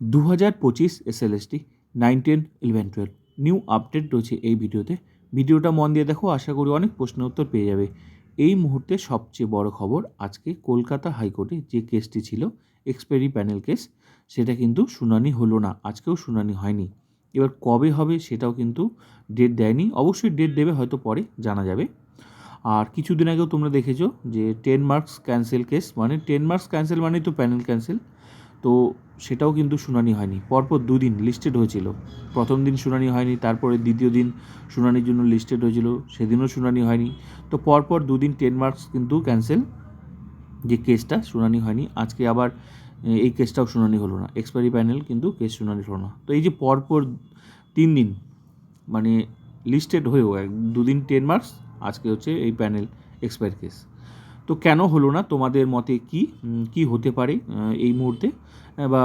দু হাজার পঁচিশ SLST nine ten eleven, twelve. New update রয়েছে এই ভিডিওতে। ভিডিওটা মন দিয়ে দেখো, আশা করি অনেক প্রশ্ন উত্তর পেয়ে যাবে। এই মুহূর্তে সবচেয়ে বড় খবর, আজকে কলকাতা হাইকোর্টে যে কেসটি ছিল এক্সপেরি প্যানেল কেস, সেটা কিন্তু শুনানি হলো না। আজকেও শুনানি হয়নি। এবার কবে হবে সেটাও কিন্তু ডেট দেয়নি। অবশ্যই ডেট দেবে, হয়তো পরে, জানা যাবে। আর কিছুদিন আগেও তোমরা দেখেছ যে টেন মার্কস ক্যান্সেল কেস মানে টেন মার্কস ক্যান্সেল মানেই তো প্যানেল ক্যান্সেল। তো সেটাও কিন্তু শুনানি হয়নি। পরপর দুদিন লিস্টেড হয়েছিল। প্রথম দিন শুনানি হয়নি, তারপরে দ্বিতীয় দিন শুনানির জন্য লিস্টেড হয়েছিল, সেদিনও শুনানি হয়নি। তো পরপর দুদিন টেন মার্কস কিন্তু ক্যান্সেল যে কেসটা শুনানি হয়নি। আজকে আবার এই কেসটাও শুনানি হলো না। এক্সপায়ারি প্যানেল কিন্তু কেস শুনানি হলো না। তো এই যে পরপর তিন দিন মানে লিস্টেড হয়েও এক, দুদিন টেন মার্কস আজকে হচ্ছে এই প্যানেল এক্সপায়ার কেস তো কেন হলো না? তোমাদের মতে কি কি হতে পারে এই মুহূর্তে? বা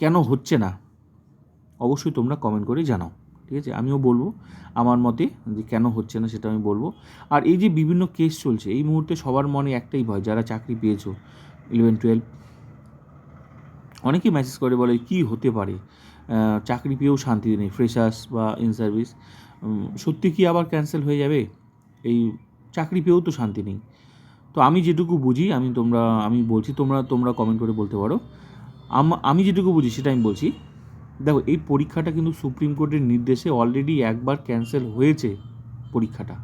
কেন হচ্ছে না? অবশ্যই তোমরা কমেন্ট করে জানাও, ঠিক আছে? আমিও বলব আমার মতে যে কেন হচ্ছে না সেটা আমি বলব। আর এই যে বিভিন্ন কেস চলছে, এই মুহূর্তে সবার মনে একটাই ভয়, যারা চাকরি পেয়েছ ইলেভেন টুয়েলভ অনেকেই মেসেজ করে বলে, কি হতে পারে? চাকরি পেয়েও শান্তি নেই ফ্রেশার্স বা ইন সার্ভিস সত্যি কি আবার ক্যান্সেল হয়ে যাবে? এই চাকরি পেয়েও তো শান্তি নেই। তো আমি যেটুকু বুঝি, আমি তোমরা, আমি বলছি তোমরা তোমরা কমেন্ট করে বলতে পারো। আম- যেটুকু বুঝি সেটা আমি বলছি, দেখো এই পরীক্ষাটা কিন্তু সুপ্রিম কোর্টের নির্দেশে অলরেডি একবার ক্যান্সেল হয়েছে পরীক্ষাটা।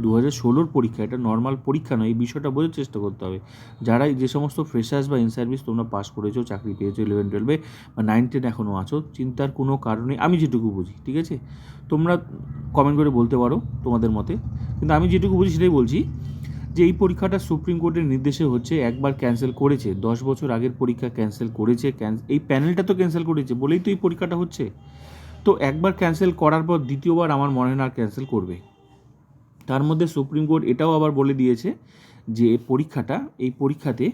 দু হাজার ষোলোর পরীক্ষা, এটা নর্মাল পরীক্ষা নয়, এই বিষয়টা বোঝার চেষ্টা করতে হবে। যারা যে সমস্ত ফ্রেশার্স বা ইন সার্ভিস তোমরা পাস করেছ, চাকরি পেয়েছ ইলেভেন টুয়েলভে বা নাইন টেন এখনও আছো, চিন্তার কোনো কারণে আমি যেটুকু বুঝি, ঠিক আছে? তোমরা কমেন্ট করে বলতে পারো তোমাদের মতে, কিন্তু আমি যেটুকু বুঝি সেটাই বলছি যে এই পরীক্ষাটা সুপ্রিম কোর্টের নির্দেশে হচ্ছে, একবার ক্যান্সেল করেছে, দশ বছর আগের পরীক্ষা ক্যান্সেল করেছে এই প্যানেলটা তো ক্যান্সেল করেছে, বলেই তো এই পরীক্ষাটা হচ্ছে। তো একবার ক্যান্সেল করার পর দ্বিতীয়বার আমার মনে হয় না ক্যান্সেল করবে। তার মধ্যে সুপ্রিম কোর্ট এটাও আবার বলে দিয়েছে যে পরীক্ষাটা, এই পরীক্ষাতে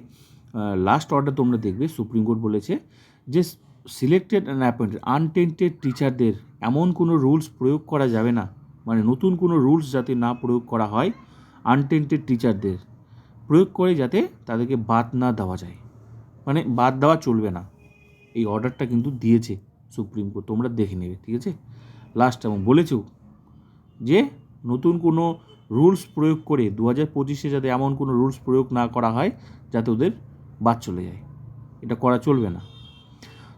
লাস্ট অর্ডার তোমরা দেখবে, সুপ্রিম কোর্ট বলেছে যে সিলেক্টেড অ্যান্ড অ্যাপয়েন্টেড আনটেন্টেড টিচারদের এমন কোনো রুলস প্রয়োগ করা যাবে না। মানে নতুন কোনো রুলস যাতে না প্রয়োগ করা হয় আনটেন্টেড টিচারদের প্রয়োগ করে যাতে তাদেরকে বাদ না দেওয়া যায়। মানে বাদ দেওয়া চলবে না। এই অর্ডারটা কিন্তু দিয়েছে সুপ্রিম কোর্ট। তোমরা দেখে নেবে, ঠিক আছে? লাস্ট এবং বলেছেও যে নতুন কোনো রুলস প্রয়োগ করে দু হাজার পঁচিশে যাতে এমন কোনো রুলস প্রয়োগ না করা হয়, যাতে ওদের বাদ চলে যায়। এটা করা চলবে না।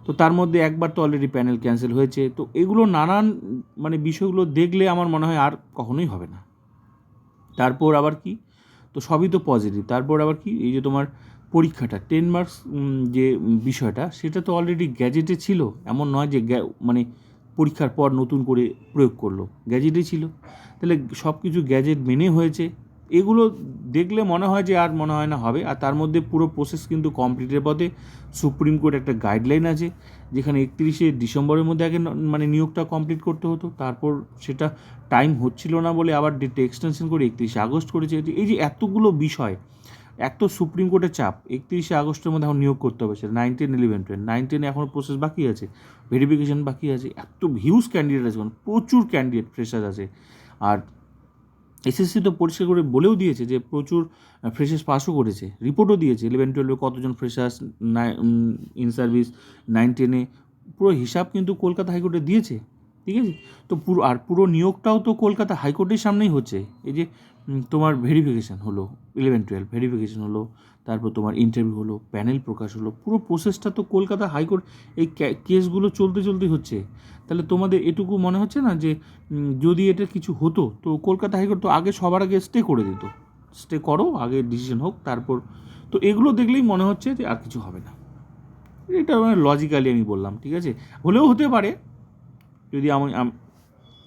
তো তার মধ্যে একবার তো অলরেডি প্যানেল ক্যান্সেল হয়েছে। তো এগুলো নানান মানে বিষয়গুলো দেখলে আমার মনে হয় আর কখনোই হবে না। তারপর আবার কি? তো সবই তো পজিটিভ তারপর আবার কি? এই যে তোমার পরীক্ষাটা টেন মার্কস যে বিষয়টা, সেটা তো অলরেডি গ্যাজেটে ছিল। এমন নয় যে মানে পরীক্ষার পর নতুন করে প্রয়োগ করল। গ্যাজেটে ছিল। তাহলে সব কিছু গ্যাজেট মেনে হয়েছে। এগুলো দেখলে মনে হয় যে আর মনে হয় না হবে। আর তার মধ্যে পুরো প্রসেস কিন্তু কমপ্লিটের পথে সুপ্রিম কোর্ট একটা গাইডলাইন আছে, যেখানে একত্রিশে ডিসেম্বরের মধ্যে আগে মানে নিয়োগটা কমপ্লিট করতে হতো। তারপর সেটা টাইম হচ্ছিল না বলে আবার ডেটটা এক্সটেনশন করে একত্রিশে আগস্ট করেছে। এই যে এতগুলো বিষয় এক তো সুপ্রিম কোর্টের চাপ, একত্রিশে আগস্টের মধ্যে এখন নিয়োগ করতে হবে সেটা nine ten eleven twelve nine টেনে এখনও প্রসেস বাকি আছে ভেরিফিকেশন বাকি আছে, এত হিউজ ক্যান্ডিডেট আছে মানে প্রচুর ক্যান্ডিডেট ফ্রেশার আছে। আর এসএসসি তো পরিষ্কার করে বলেও দিয়েছে যে প্রচুর ফ্রেশার্স পাসও করেছে। রিপোর্টও দিয়েছে ইলেভেন টুয়েলভে কতজন ফ্রেশার্স ইন সার্ভিস নাইন টেনে পুরো হিসাব কিন্তু কলকাতা হাইকোর্টে দিয়েছে, ঠিক আছে? তো পুরো, আর পুরো নিয়োগটাও তো কলকাতা হাইকোর্টের সামনেই হচ্ছে। এই যে তোমার ভেরিফিকেশান হলো ইলেভেন টুয়েলভ ভেরিফিকেশান হলো, তারপর তোমার ইন্টারভিউ হলো প্যানেল প্রকাশ হলো, পুরো প্রসেসটা তো কলকাতা হাইকোর্ট এই কেসগুলো চলতে চলতে হচ্ছে। তাহলে তোমাদের এটুকু মনে হচ্ছে না যে যদি এটা কিছু হতো, তো কলকাতা হাইকোর্ট তো আগে সবার আগে স্টে করে দিত। স্টে করো, আগে ডিসিশন হোক, তারপর, তো এগুলো দেখলেই মনে হচ্ছে যে আর কিছু হবে না। এটা মানে লজিক্যালি আমি বললাম, ঠিক আছে? হলেও হতে পারে, যদি আমি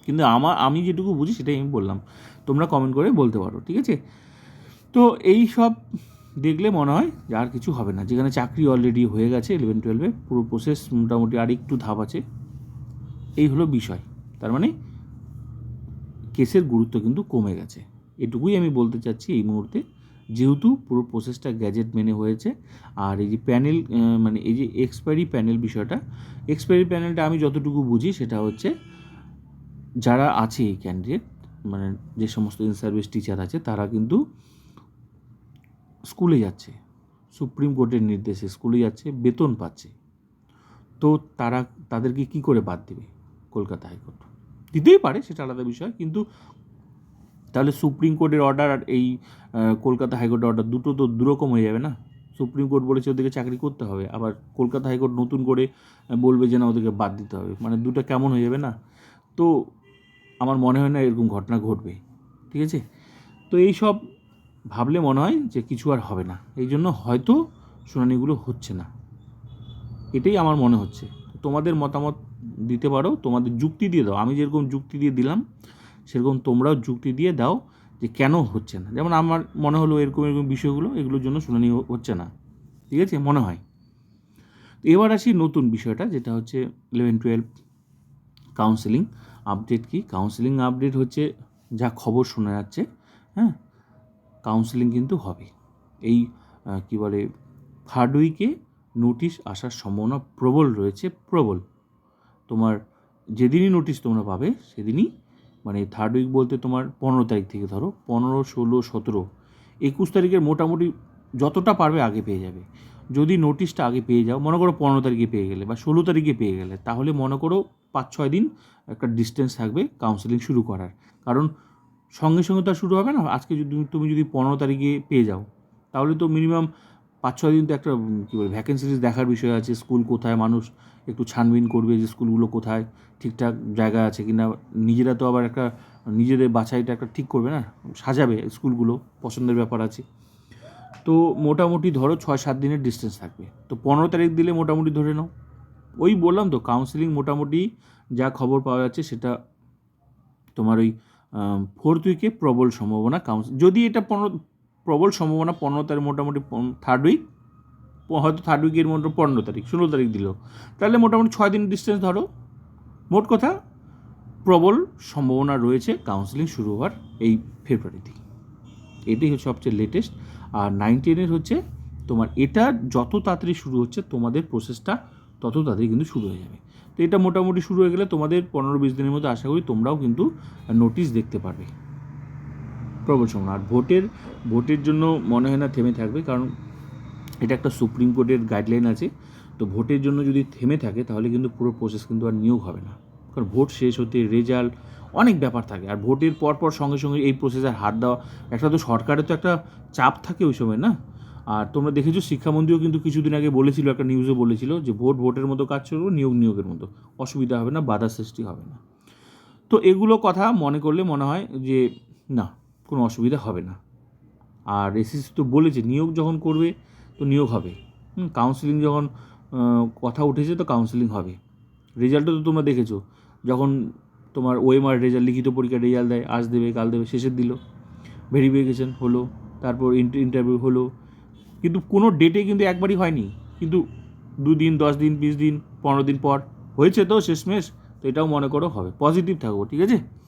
কিন্তু আমার আমি যেটুকু বুঝি সেটাই আমি বললাম। তোমরা কমেন্ট করে বলতে পারো, ঠিক আছে? তো এই সব দেখলে মনে হয় যে আর কিছু হবে না। যেখানে চাকরি অলরেডি হয়ে গেছে ইলেভেন টুয়েলভে পুরো প্রসেস মোটামুটি আর একটু ধাপ আছে। এই হলো বিষয়। তার মানে কেসের গুরুত্ব কিন্তু কমে গেছে। এটুকুই আমি বলতে চাচ্ছি এই মুহূর্তে। যেহেতু পুরো প্রসেসটা গ্যাজেট মেনে হয়েছে, আর এই যে প্যানেল মানে এই যে এক্সপায়ারি প্যানেল বিষয়টা এক্সপায়ারি প্যানেলটা আমি যতটুকু বুঝি সেটা হচ্ছে, যারা আছে এই ক্যান্ডিডেট মানে যে সমস্ত ইন সার্ভিস টিচার আছে, তারা কিন্তু স্কুলে যাচ্ছে। সুপ্রিম কোর্টের নির্দেশে স্কুলে যাচ্ছে, বেতন পাচ্ছে। তো তারা, তাদেরকে কি করে বাদ দেবে কলকাতা হাইকোর্ট? দিতেই পারে, সেটা আলাদা বিষয়, কিন্তু তাহলে সুপ্রিম কোর্টের অর্ডার আর এই কলকাতা হাইকোর্টের অর্ডার দুটো তো দুরকম হয়ে যাবে না? সুপ্রিম কোর্ট বলেছে ওদেরকে চাকরি করতে হবে, আবার কলকাতা হাইকোর্ট নতুন করে বলবে যে না, ওদেরকে বাদ দিতে হবে। মানে দুটো কেমন হয়ে যাবে না? তো আমার মনে হয় না এরকম ঘটনা ঘটবে, ঠিক আছে? তো এই সব ভাবলে মনে হয় যে কিছু আর হবে না, এই জন্য হয়তো শুনানিগুলো হচ্ছে না। এটাই আমার মনে হচ্ছে। তোমাদের মতামত দিতে পারো, তোমাদের যুক্তি দিয়ে দাও। আমি যেরকম যুক্তি দিয়ে দিলাম, সেরকম তোমরাও যুক্তি দিয়ে দাও যে কেন হচ্ছে না। যেমন আমার মনে হলো এরকম এরকম বিষয়গুলো, এগুলোর জন্য শুনানি হচ্ছে না, ঠিক আছে? মনে হয়। এবার আসি নতুন বিষয়টা, যেটা হচ্ছে ইলেভেন টুয়েলভ কাউন্সেলিং আপডেট কি? কাউন্সেলিং আপডেট হচ্ছে যা খবর শোনা যাচ্ছে হ্যাঁ? কাউন্সেলিং কিন্তু হবে। এই কী বলে থার্ড উইকে নোটিশ আসার সম্ভাবনা প্রবল রয়েছে, প্রবল। তোমার যেদিনই নোটিশ তোমরা পাবে, সেদিনই মানে থার্ড উইক বলতে তোমার পনেরো তারিখ থেকে ধরো, পনেরো, ষোলো, সতেরো, একুশ তারিখের মোটামুটি যতটা পারবে আগে পেয়ে যাবে। যদি নোটিশটা আগে পেয়ে যাও, মনে করো পনেরো তারিখে পেয়ে গেলে বা ষোলো তারিখে পেয়ে গেলে, তাহলে মনে করো পাঁচ, ছয় দিন একটা ডিস্টেন্স থাকবে কাউন্সেলিং শুরু করার। কারণ সঙ্গে সঙ্গে তো আর শুরু হবে না। আজকে যদি তুমি যদি পনেরো তারিখে পেয়ে যাও, তাহলে তো মিনিমাম পাঁচ, ছয় দিন তো একটা কী বলে ভ্যাকেন্সিজ দেখার বিষয় আছে। স্কুল কোথায়, মানুষ একটু ছানবিন করবে যে স্কুলগুলো কোথায়, ঠিকঠাক জায়গা আছে কিনা। নিজেরা তো আবার একটা, নিজেদের বাছাইটা একটা ঠিক করবে না? সাজাবে স্কুলগুলো, পছন্দের ব্যাপার আছে। তো মোটামুটি ধরো ছয় সাত দিনের ডিস্টেন্স থাকবে। তো পনেরো তারিখ দিলে মোটামুটি ধরে নাও। ওই বললাম তো কাউন্সিলিং মোটামুটি যা খবর পাওয়া যাচ্ছে সেটা তোমার ওই ফোর্থ উইকে প্রবল সম্ভাবনা কাউন্সিল যদি এটা পনেরো, প্রবল সম্ভাবনা পনেরো তারিখ, মোটামুটি থার্ড উইক হয়তো থার্ড উইকের মধ্যে পনেরো তারিখ, ষোলো তারিখ দিল। তাহলে মোটামুটি ছয় দিন ডিস্টেন্স ধরো। মোট কথা, প্রবল সম্ভাবনা রয়েছে কাউন্সিলিং শুরু হওয়ার এই ফেব্রুয়ারিতে এটাই হচ্ছে সবচেয়ে লেটেস্ট আর নাইন টেনের হচ্ছে তোমার এটা যত তাড়াতাড়ি শুরু হচ্ছে তোমাদের প্রসেসটা তত তাড়াতাড়ি কিন্তু শুরু হয়ে যাবে। তো এটা মোটামুটি শুরু হয়ে গেলে তোমাদের পনেরো বিশ দিনের মধ্যে আশা করি তোমরাও কিন্তু নোটিশ দেখতে পারবে। প্রবল সম্ভাবনা আর ভোটের ভোটের জন্য মনে হয় না থেমে থাকবে কারণ এটা একটা সুপ্রিম কোর্টের গাইডলাইন আছে। তো ভোটের জন্য যদি থেমে থাকে তাহলে কিন্তু পুরো প্রসেস কিন্তু আর নিয়োগ হবে না। কারণ ভোট শেষ হতে রেজাল্ট অনেক ব্যাপার থাকে। আর ভোটের পর পর সঙ্গে সঙ্গে এই প্রসেসের হাত দেওয়া, একটা তো সরকারের তো একটা চাপ থাকে ওই সময়, না? আর তোমরা দেখেছ শিক্ষামন্ত্রীও কিন্তু কিছুদিন আগে বলেছিল, একটা নিউজে বলেছিল যে ভোট ভোটের মতো কাজ করব নিয়োগ নিয়োগের মতো। অসুবিধা হবে না, বাধা সৃষ্টি হবে না। তো এগুলো কথা মনে করলে মনে হয় যে, না, কোনো অসুবিধা হবে না। আর এসএসসি তো বলেছে, নিয়োগ যখন করবে তো নিয়োগ হবে। কাউন্সিলিং যখন কথা উঠেছে তো কাউন্সিলিং হবে। রেজাল্টও তো তোমরা দেখেছ, যখন তোমার ওএমআর রেজাল্ট, লিখিত পরীক্ষার রেজাল্ট দেয়, আজ দেবে, কাল দেবে, শেষের দিল। ভেরিফিকেশন হলো, তারপর ইন্টারভিউ হলো। কিন্তু কোনো ডেটে কিন্তু একবারই হয়নি। কিন্তু দুদিন, দশ দিন, বিশ দিন, পনেরো দিন পর হয়েছে তো শেষমেশ, তো এটাও মনে করো হবে। পজিটিভ থাকব, ঠিক আছে?